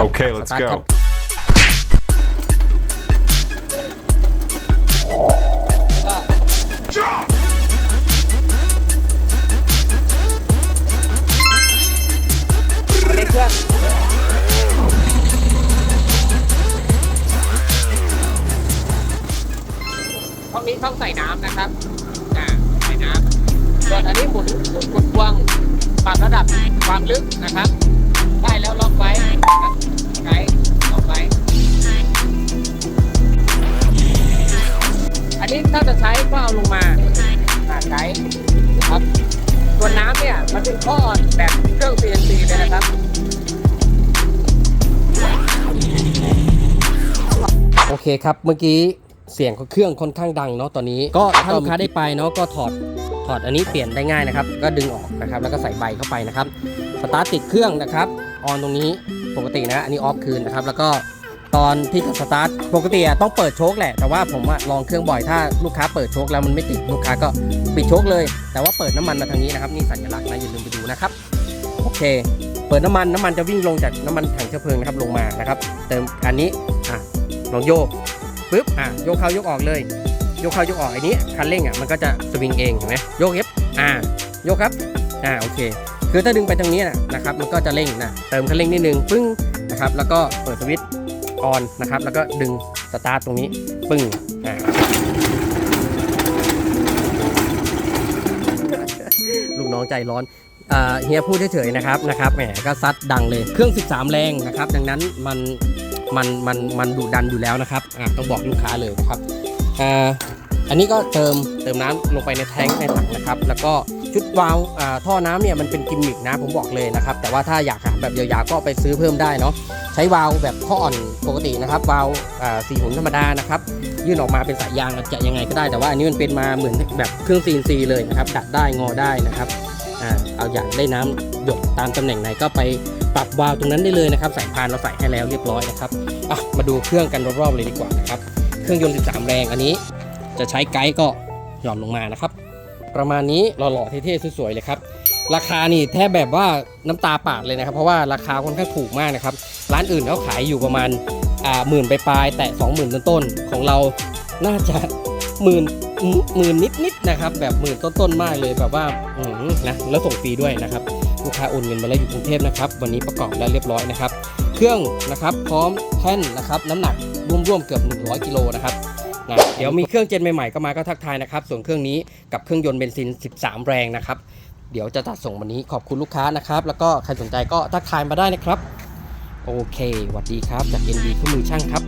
Okay, let's สตาร์ทค go. รับเร่งเครื่องห้องนี้ช่องใส่น้ำนะครับ อ่า ใส่น้ำส่วนอันนี้หมุนหมุนกดพวงปรับระดับความลึกนะครับ ได้แล้วล็อกไว้ นนี้ถ้าจะใช้ก็เอาลงมาอ่าไกด์นะครับส่วนน้ำเนี่ยมันเป็นข้ออ่อนแบบเครื่อง CNC เลยนะครับโอเคครับเมื่อกี้เสียงของเครื่องค่อนข้างดังเนาะตอนนี้ก็ถ้าลูกค้าได้ไปเนาะก็ถอดถอดอันนี้เปลี่ยนได้ง่ายนะครับ ก็ดึงออกนะครับแล้วก็ใส่ใบเข้าไปนะครับสตาร์ทติดเครื่องนะครับออนตรงนี้ปกตินะอันนี้ออฟคืนนะครับแล้วก็ ตอนที่จะสตาร์ทปกติอะต้องเปิดโชคแหละ แต่ว่าผมอะลองเครื่องบ่อยถ้าลูกค้าเปิดโชคแล้วมันไม่ติดลูกค้าก็ปิดโชคเลย แต่ว่าเปิดน้ำมันมาทางนี้นะครับนี่สัญลักษณ์นะอย่าลืมไปดูนะครับโอเค เปิดน้ำมันน้ำมันจะวิ่งลงจากน้ำมันถังเชื้อเพลิงนะครับลงมานะครับ เติมอันนี้อะลองโยกปึ๊บอะโยกเข้ายกออกเลย โยกเข้ายกออกอันนี้คันเร่งอะมันก็จะสวิงเองเห็นไหมโยกเอฟอ่าโยกครับอ่าโอเค คือถ้าดึงไปทางนี้นะนะครับมันก็จะเร่งนะเติมคันเร่งนิดนึงปึ้งนะครับแล้วก็เปิดสวิตช์ ออนนะครับ แล้วก็ดึงสตาร์ทตรงนี้ ปึ้งอ่าลูกน้องใจร้อนเฮียพูดเฉยๆนะครับนะครับแหมก็ซัดดังเลยเครื่อง 13 แรงนะครับ ดังนั้นมันมันมันมันดุดันอยู่แล้วนะครับต้องบอกลูกค้าเลยนะครับอ,อันนี้ก็เติมเติมน้ำลงไปในแทงค์ในถังนะครับ แล้วก็ชุดวาล์วท่อน้ำเนี่ยมันเป็นกิมมิกนะผมบอกเลยนะครับ แต่ว่าถ้าอยากหาแบบยาวๆก็ไปซื้อเพิ่มได้เนาะ ใช้วาล์วแบบข้ออ่อนปกตินะครับวาล์วสี่หุ่นธรรมดานะครับยื่นออกมาเป็นสายยางจะยังไงก็ได้แต่ว่าอันนี้มันเป็นมาเหมือนแบบเครื่อง CNC เลยนะครับดัดได้งอได้นะครับอเอาอยากได้น้ำหยดตามตำแหน่งไหนก็ไปปรับวาล์วตรงนั้นได้เลยนะครับ สายพานเราใส่ให้แล้วเรียบร้อยนะครับมาดูเครื่องกันรอบๆเลยดีกว่านะครับเครื่องยนต์ 13 แรงอันนี้ จะใช้ไกด์ก็หย่อนลงมานะครับ ประมาณนี้หล่อๆเท่ๆสวยๆเลยครับ ราคานี่แทบแบบว่าน้ำตาปาดเลยนะครับ เพราะว่าราคาค่อนข้างถูกมากนะครับ ร้านอื่นเขาขายอยู่ประมาณอ่าหมื่นไปปลายแต่สองหมื่นต้นๆของเราน่าจะหมื่นหมื่นนิดๆนะครับ แบบหมื่นต้นๆมากเลยแบบว่าอืมนะแล้วส่งฟรีด้วยนะครับลูกค้าโอนเงินมาแล้วอยู่กรุงเทพนะครับ วันนี้ประกอบแล้วเรียบร้อยนะครับ เครื่องนะครับพร้อมแท่นนะครับน้ำหนักร่วมๆเกือบ 100กิโลนะครับนะเดี๋ยวมีเครื่องเจนใหม่ๆก็มาก็ทักทายนะครับ ส่วนเครื่องนี้กับเครื่องยนต์เบนซิน 13 แรงนะครับ เดี๋ยวจะจัดส่งวันนี้ขอบคุณลูกค้านะครับ แล้วก็ใครสนใจก็ทักทายมาได้นะครับ โอเคสวัสดีครับ จากเอ็นดีคู่มือช่างครับ